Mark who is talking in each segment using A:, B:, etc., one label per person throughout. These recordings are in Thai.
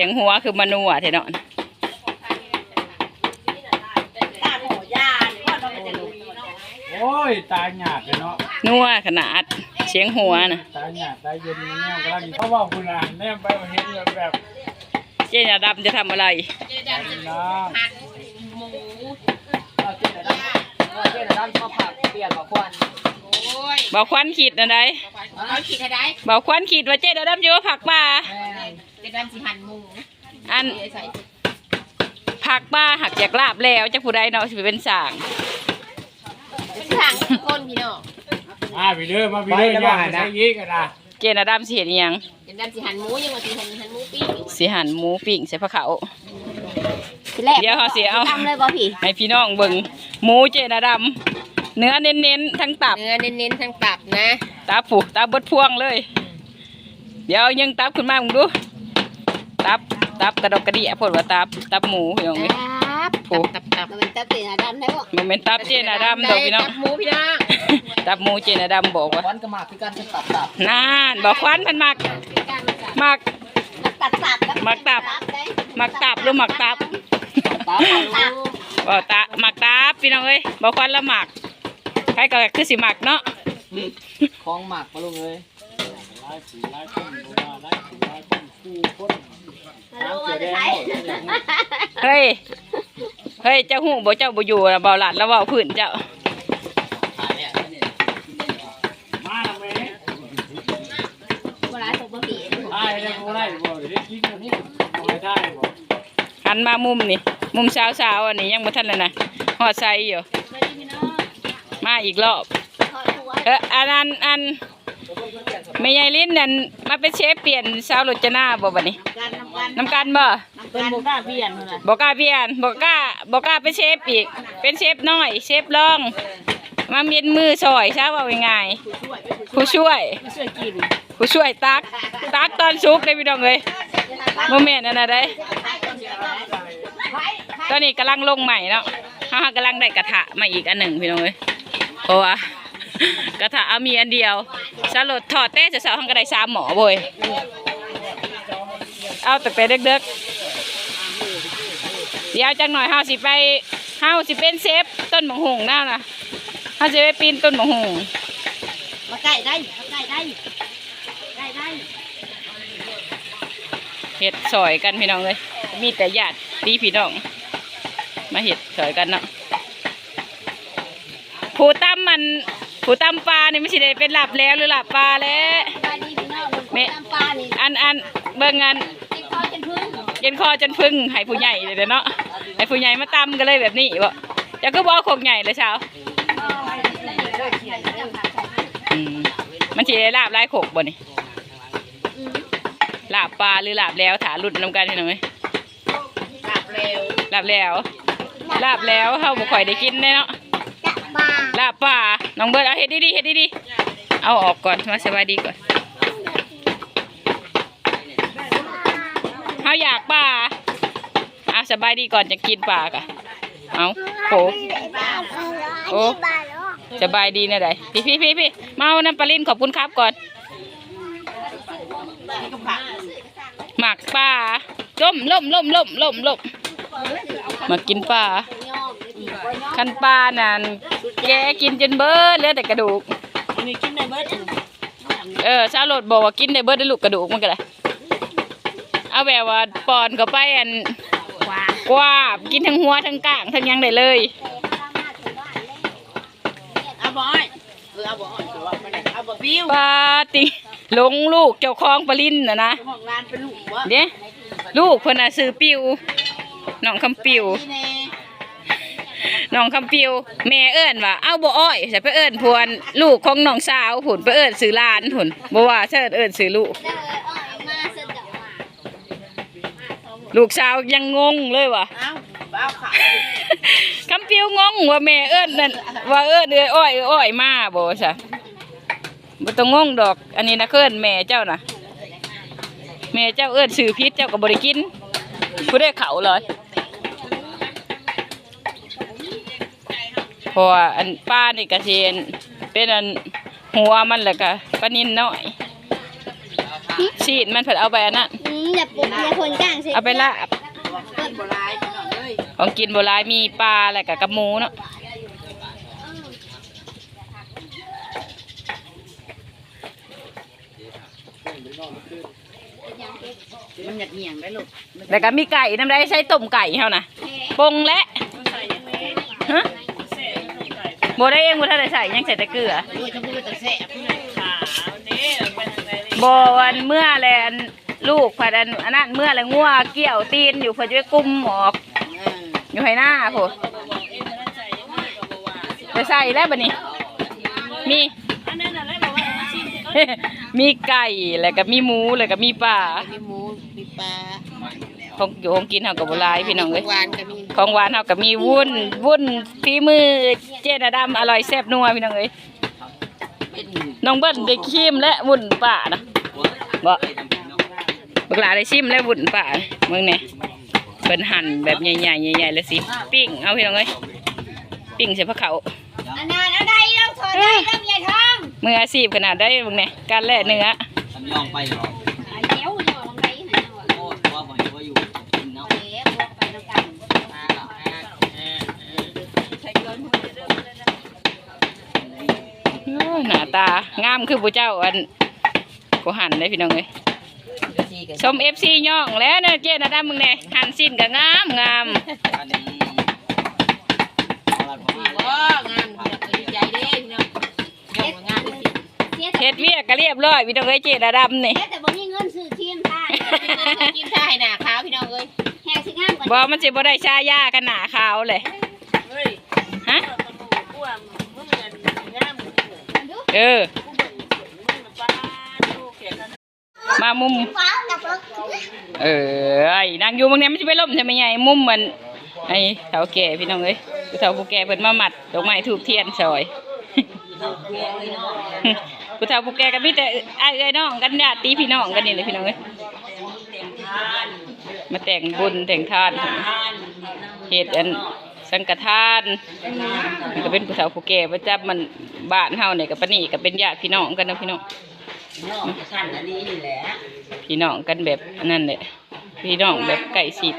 A: สียงหัวคือมนัวเทเนาะ
B: โอ้ย ตายหยาดเลยเนาะ
A: นัวขนาด เสียงหัวนะ
B: ตายหยาดตายเย็นแนวกำลังเพราะว่าคุณอะแนมไปเห็นแบบแบบ
A: เจนดำจะทำอะไร
B: น้
C: เราเจ๊ระดับเราเจ๊ระดับชอบผักเปลี่ยนกับควัน
A: เบาควันขีดนะได้
D: เอาขีดให้ได้
A: เบาควันขีดว่าเจนดำอยู่ว่าผักป่า
C: แม่
D: จะดันสิหันหมู
A: อัน
D: ใส่
A: ผักป่าหักจากลาบแล้วจะผู้ใดเนาะสิไปเป็นสาง
D: เป็นทางทุกคนพี่น้องำ
B: มาพี่เด้อมาพี่เด้อย่างใช้ยีกันนะ
A: เจนดำสิเห็นอิหยัง
D: จะดันสิหันหมูยังว่าสิหันหันหมูปิ้ง
A: สิหั่นหมูปิ้งใส่ผักเขาว
D: ทีแรก
A: เดี๋ยวเขาสิเอา
D: ทำเลยบ่พี่
A: ให้พี่น้องเบิ่งหมูเจนดำเนื้อเน้นๆทั้งตับ
D: เนื้อเน้นๆทั้งตับนะ
A: ตาผูกตาเบิดพวงเลย เดี๋ยวยังตับขึ้นมามึงดูตับ ตับกระดกกระเดียพดว่าตับตับหมูพี่น้องเอ้ย
D: ตับ
A: โอ้
D: ตับตับตับมันตับเตียดำได้บ่
A: มันเป็นตับเจนาดำดอกพี่น้อง
D: ตับหมูพี่น้อง
A: ตับหมูเจนาดำบอกว่า
C: ควันก็มาคือกันเป็นตับตับ
A: นานบอกควันมันมักมัก
D: ตับตับ
A: มักตับมักตับหรือมักตับ
C: ตับ
D: ตับ
A: บอกตามักตับพี่น้องเอ้ยบอกควันละมักใครก็คือสิมักเนาะ
C: คลองหมักมาลุงเลย
B: ห ลายสีลายคนโบราลายสีลายคนคู่คนน้ำเสือแดงหมดอย่างนี้
A: เฮ้ย เฮ้ย เจ้าหูบ่เจ้าบ่อยู่นะเบาหลัดแล้วเบาพื้นเจ้า
B: มาแล้วแม่
D: เวลาตกบ่ผี
B: ตายได้บ่ได้บ่ได้กินอันนี้บ่ได้บ่
A: หันมามุมนี่ มุมสาวๆอันนี้ยังบ่ทันเลยนะหอดใส่อยู่ มาอีกรอบเอออันอันอัน ไม่ใหญ่ลิ้นนั่นมาเป็นเชฟเปลี่ยนสาวรจนาบ่บัดนี้
D: กันน้ำกัน
A: น้ำกันบ่
C: เป็นบุก้าเปลี่ยนเลย
A: บ่กล้าเปลี่ยนบ่กล้าบ่กล้าเป็นเชฟอีก เป็นเชฟน้อย เชฟรอง มาเมียนมือซอยซะว่าง่ายๆผู้ช่วย
C: ช่วยกิน
A: ผู้ช่วยตัก ตักตอนสุกได้พี่น้องเอ้ยบ่แม่นอันนั้นได้ตอนนี้กำลังลงใหม่เนาะเฮากำลังได้กระทะมาอีกอันหนึ่งพี่น้องเอ้ยเพราะว่า กระทะเอามีอันเดียวสลดถอดเต้จะเสาๆเฮาก็ได้สามหมอเว้ยเอาแต่ไปเด็กๆ เดี๋ยวจังหน่อยเฮาสิไปเฮาสิเป็นเซฟต้นหมงหงน่านะเฮาสิไปปีนต้นหมงหง
D: มาใกล้ได้มาใกล้ได้ใกล้ได้
A: เห็ดสอยกันพี่น้องเลย มีแต่ญาติดีพี่น้อง มาเห็ดสอยกันเนาะผู้ตั้มมัน ผู้ตั้มปลานี่ไม่ใช่ได้เป็นหลับแล้วหรือหลับปลาแล้ว
D: ปลาดีพี่น้อง
A: แม่
D: น้ำปลานี่
A: อันอันเบิ่งอัน
D: กินข้าวจนพึ่ง
A: เย็นคอจนพึ่งให้ผู้ใหญ่เลยเด้อเนาะให้ผู้ใหญ่มาตั้มกันเลยแบบนี้บ่จะก็บอกโคกใหญ่เลยเช้าอืมมันสิได้ลาบหลายโขกบ่นี่ลาบปลาหรือลาบแล้วถารุ่นนำกันพี่น้องเอ้ย
D: กลับเร็ว
A: ลาบแล้วลาบแล้วเฮาบ่ค่อยได้กินแน่เนาะ
D: จับป ลา
A: ลาบป่าน้องเบิร์ดเอาเฮ็ดดีๆเฮ็ดดีๆเอาออกก่อนมาสบายดีก่อนเฮาอยากป่าเอาสบายดีก่อนจะกินป่ากะเอาโหโอ้สบายดีนะได้พี่พี่พี่พี่มาเอาน้ำปลาลิ้นขอบคุณครับก่อนหมักป่าล่มล่มล่มล่มล่มล่มมากินป่า คันปลานั่นแกกินจนเบิดเหลือแต่กระดูก
C: มีกินในเบิร์ด
A: เออชาวโรดบอกว่ากินได้เบิดได้ลูกกระดูกมันก็ได้เอาแบบว่าปอนก็ไปอันกวาบกินทั้งหัวทั้งก้างทั้งหยังได้เลย
C: เอาบอยเออเอาบอยคือว่าไม่ได้เอาบอยบิ้ว
A: ปลาติหลงลูกเจ้าของปลาลินนะนะ
C: ของร้านเป็นลูกวะ
A: เด้ลูกเพิ่นน่ะซื้อปิวน้องคำปิว
C: น้
A: องคำปิวแม่เอิ้นว่าเอาบ่อ้อยจะไปเอิ้นพวนลูกของน้องสาวผุนไปเอิ้นซื้อหลานผุนบ่ว่าเชิญเอิ้นซื้อลูก ลูกสาวยังงงเลยว่ะ
C: เอาเอาขา
A: คำปิวงงว่าแม่เอิ้นนั่นว่าเอิ้นเอ้ยอ้อยอ้อยมาบ่ซะบ่ต้องงงดอก อันนี้นะเอิ้นแม่เจ้าน่ะแม่เจ้าเอิ้นซื้อพิษเจ้าก็บ่ได้กินผู้ได้เขาเลยเพ ราะว่าอันป้านี่ก็สิเป็นอันหัวมันแล้วก็ปลานินน้อย
C: เอาขา
A: ชีดมันเพิ่นเอาไปอันนั้น
E: อืมอย่าปลุกอย่าคนกลางสิ
A: เอาไปลาบ
D: โบราณพี่น้องเอ้ย
A: ของกินโบราณมีปลาอะไรกับกับหมูเนาะ
D: มันอยากเหนียงได้ลูก
A: แล้วก็มีไก่น้ำได้ใช้ต้มไก่เฮานะปรุงและฮะ บ่ได้เองบ่ทันได้ใส่ยังใส่แต่เกลือ
D: ด้วยทั้งพูดแต่แซ่บ
A: บ่วันเมื่อแลนลูกพัดอันอันนั้นเมื่อแลงัวเกี่ยวตีนอยู่เพิ่นจะไปกุมออก
D: เออ
A: อยู่ให้หน้าโพดไปใส่แล้วบัดนี้ มีมีไก่แล้วก็มีหมูแล้วก็มีปลา
D: มีหมูมีปลา
A: ของอยู่ของกินเฮาก็บ่หลายพี่น้องเอ้ย
D: หวานก็มี
A: ของหวานเฮาก็มีวุ้นวุ้นฝีมือเจดาดำอร่อยแซ่บนัวพี่น้องเอ้ยน้องเบิ้ลได้ชิมและวุ้นป่านะบ่บักหลาได้ชิมและวุ้นป่าเบิ่งแหน่เบิ่นหั่นแบบใหญ่ๆใหญ่ๆแล้วสิปิ้งเอาพี่น้องเอ้ยปิ้งใส่ผ้าเขาว
E: อันนั้นเอาได้เราถอดได้เราใหญ่ทอง
A: มืออาชีพขนาดได้เบิ่งแหน่การแล่เนื้อ
C: ทำยองไปเหรอ
E: อันเดียวเดียวลงไปหาหน่อย
C: โอ้ว่าบ่ว่าอยู่กินเนาะ
E: เอ๊ะพวกไปแล้วกัน
A: โอ้ยหน้า ตางามคือผู้เจ้าอันกูหั่นได้พี่น้องเอ้ยชมเอฟซีย่องแล้วเนี่ยเจ๊นะดำมึงเนี่ยหันสิ้นก็งามงาม
C: อันนี้เอาละผมมา
D: โอ้งามดีใจเด้พี่น้องงามงามที่สุด
E: เสีย
A: เฮ็ดเวียกก็เรียบร้อยพี่น้องเอ้ยเจ๊นะดำนี่
E: เสียแต่บ่มีเงินซื้อเทียมทาย
D: กินได้หน้าขาวพี่น้องเอ้ย
E: แหกสิงามกว่า
A: บ่มันสิบ่ได้ชายากันหนาขาวเลยฮะ เออ มามุม เออไอ้นางอยู่บางเนี้ยมันจะไปล่มใช่ไหมไงมุมมันไอ้เฒ่าแก่พี่น้องเอ้ยผู้เฒ่าผู้แก่เพิ่นมาหมัดดอกไม้ถูกเทียนซอยผู้เฒ่าผู้แก่ก็มีแต่ไอ้เอ้ยน้องกันญาติพี่น้องกันนี่เลยพี่น้องเอ้ยมาแต่งบุญแต่งทานเฮ็ดอัน สังฆทานมันก็เป็นผู้เฒ่าผู้แก่ประจำมันบ้านเฮาเนี่ยก็ปานนี้ก็เป็นญาติพี่น้องกันเนาะพี่น้อง
D: สั้นอันนี้นี่แหละ
A: พี่น้องกันแบบนั่นแหละพี่น้องแบบไก่สิบ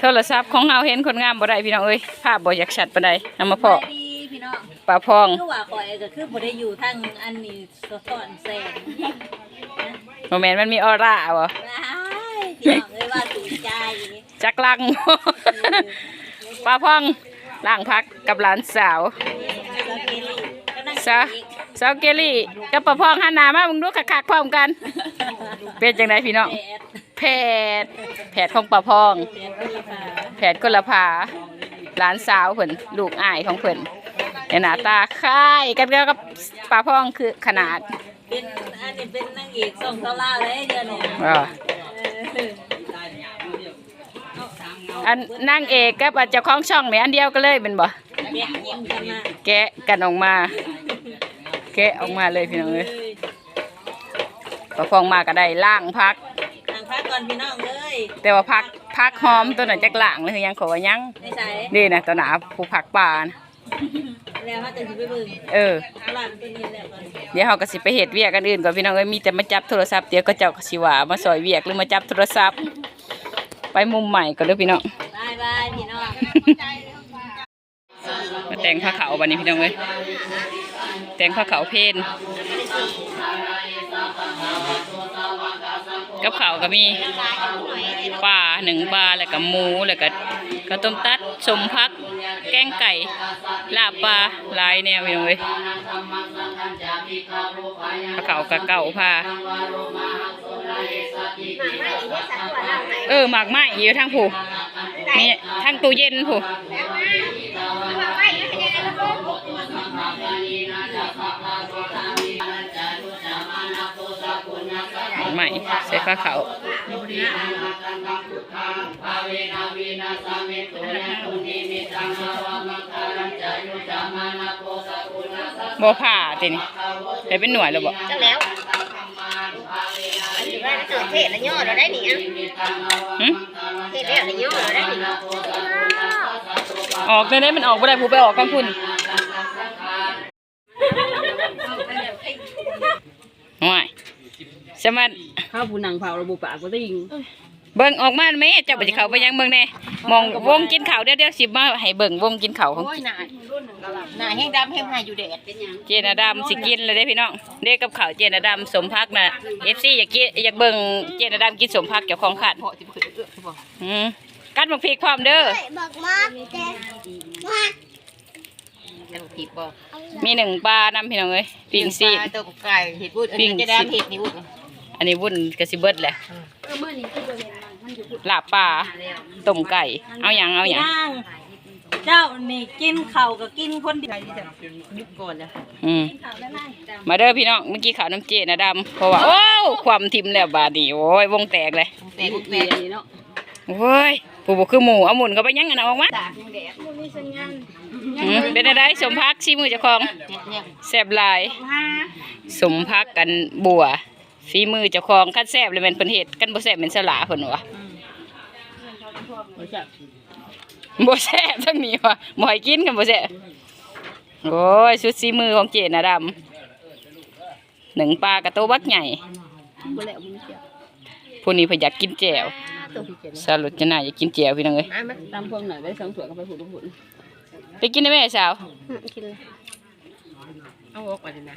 A: โทรศัพท์ของเราเห็นคนงามบ่ได้พี่น้องเอ้ยภาพบ่อยากชัดปานใดเอามาพอ
F: ดีพี่น้อง
A: ปลาพอง
F: คือว่าข่อยก็คือบ่ได้อยู่ทางอันนี้สะท้อนแสง
A: โมเมนต์มันมีออร่าบ่
F: ว้าย พี่น้องเอ้ยว่าถูกใจ
A: จักลังปลาพองล่างพักกับหลานสาว
F: แล้วเกลี่ก็นั่ง
A: สาวสาวเกลี่กับปลาพองหันหน้ามามึงดูคักๆพร้อมกัน เป็นจังไดพี่น้อง
F: แปด
A: แผดแผดของปลาพอง
F: แปดคนละฝา
A: แผดคนละผาหลานสาวเพิ่นลูกอ้ายของเพิ่นแต่หน้าตาคล้ายกันกับปลาพองคือขนาด
F: เป็นอันนี้เป็นนางเอกส่งเท่าล่าเลยเดือนเนี่ย
A: อ่า
F: เออ
A: อันนางเอกกับเจ้าของช่องแม่อันเดียวกันเลยเป็นบ่
F: แบ่งยิ้มกันมา
A: แกะกันออกมา แกะออกมาเลยพี่น้องเอ้ยปลาพองมาก็ได้ล่างพัก
F: ทางพักก่อนพี่น้องเลย
A: แต่ว่าพักพักหอมตัวนั้นจักล่างเลยคือยังขอว่ายัง
F: ในใส่
A: นี่นะตัวหนาผู้ผักป่านะ
F: แล้วมาจะสิไปเบิ่ง
A: เออ
F: หลานตัวนี้แล้วก่อน
A: เดี๋ยวเขาก็สิไปเฮ็ดเวียกกันอื่นก่อนพี่น้องเอ้ยมีแต่มาจับโทรศัพท์เดี๋ยวก็เจ้าก็สิว่ามาซอยเวียกหรือมาจับโทรศัพท์ ไปมุมใหม่ก่อนเด้อพี่น้อง
F: บายบายพี่น้อง
A: มาแต่งผ้าขาวบัดนี้พี่น้องเอ้ยแต่งผ้าขาวเพนกับข้าวก็มีปลาหนึ่งปลาแล้วก็หมูแล้วก็ ข้าวต้มตัดสมพัก แกงไก่ ลาบปลาหลายแนวพี่น้องเอ้ยผ้าขากับเก่าผ้าเออหมากไม้อยู่ทางผู้นี่ทางตู้เย็นผู้ใหม่ใส่ผ้าขาว
E: ติ
F: นามาตังังพุทธังภาเวนาวนาสามิตุ
A: นตุนิมิตังมวมังคารังจายุจามานาโพสะกุณาสะบ่ผ่าตินี่ได้เป็นหน่วยแล้วบ่
E: จัแล้วอัเทศล้ย่อเราได้หนิอะเทศล้ย่อเราได้หนิ
A: ออกได้ได้มันออกบ่ได้ผูไปออกกันพุ่นห่วยสมัติ
C: ข้าวผู้นังเผาระบุปากก็ติง
A: เบิ่งออกมาแม่เจ้าไปสิเข้าไปยังเบิ่งแน่มองวงกินข้าวเดี๋ยวเดี๋ยวสิมาให้เบิ่งวงกินข้าวของ
D: โอ้ยหนาหนาแห้งดำแห้งหายอยู่แดดเป็นหยัง
A: เจนาดำสิกินเลยเด้พี่น้องเด็กกับข้าวเจนาดำสมพักน่ะ FC อยากกินอยากเบิ่งเจนาดำกินสมพักเจ้าของขัน
C: เพาะที่บ่เคยเอื้อคือบ่
A: อืมกัดมาพริกพร้อมเด้อ
E: บอกมาแต่มา
D: แต่บ่ผิดบ่
A: มีหนึ่งปลานำพี่น้องเอ้ยปิ้งซีด
D: ปลาตัวไก่เห็ดบุญอัน
A: ปิ้
D: นี้
A: ง
D: จะดำเห็ดนี่บุญ
A: อันนี้วุ่นกะสิเบิดแหละลาบปลาต้มไก่ เอาหยังเอาหยัง
F: ย่างเจ้านี่กินข้าวก็กินคนเดียว
C: ยุบก่อนนะ
A: อืมมาเด้อพี่น้องเมื่อกี้ข้าวน้ำเจนะดำเพราะว่าโอ้วความทิมแล้วบาดนีโอ้ยวงแตกเลย
D: แต่บุญ
C: เบี
D: แต่
C: ยร์นี่เนาะ
A: โอ้ยผู้บ่คือหมูเอาหมุนเข้าไปยังกันเอาออกมาอืมเป็นอะไรสมพักชีมือเจ้าของ
D: เนี่ยเนี่ย
A: แซ่บหลายสมพักกันบัว ฝีมือเจ้าของคันแซ่บเลยแม่นเพิ่นเฮ็ดกันบ่แซ่บเป็นสลาเพิ่นวะ
C: บ่จัก
A: บ่แซ่บทั้งนี้วะบ่ให้กินกันบ่แซ่บโอ้ยสุดสีมือของเจนะดำหนึ่งปลากระโตบักใหญ่
C: บ่แล้วมึงเสีย
A: ผู้นี้เพิ่นอยากกินแจ่ว
C: ตัวพี่เจน
A: สรุปจะน่าอยากกินแจ่วพี่น้องเอ้ย
C: อะมาตามพวงหน่อยได้สองถ้วยก็ไปผูกผูก
A: ไปกินได้ไหมสาว
C: เอาออกไปเลยนะ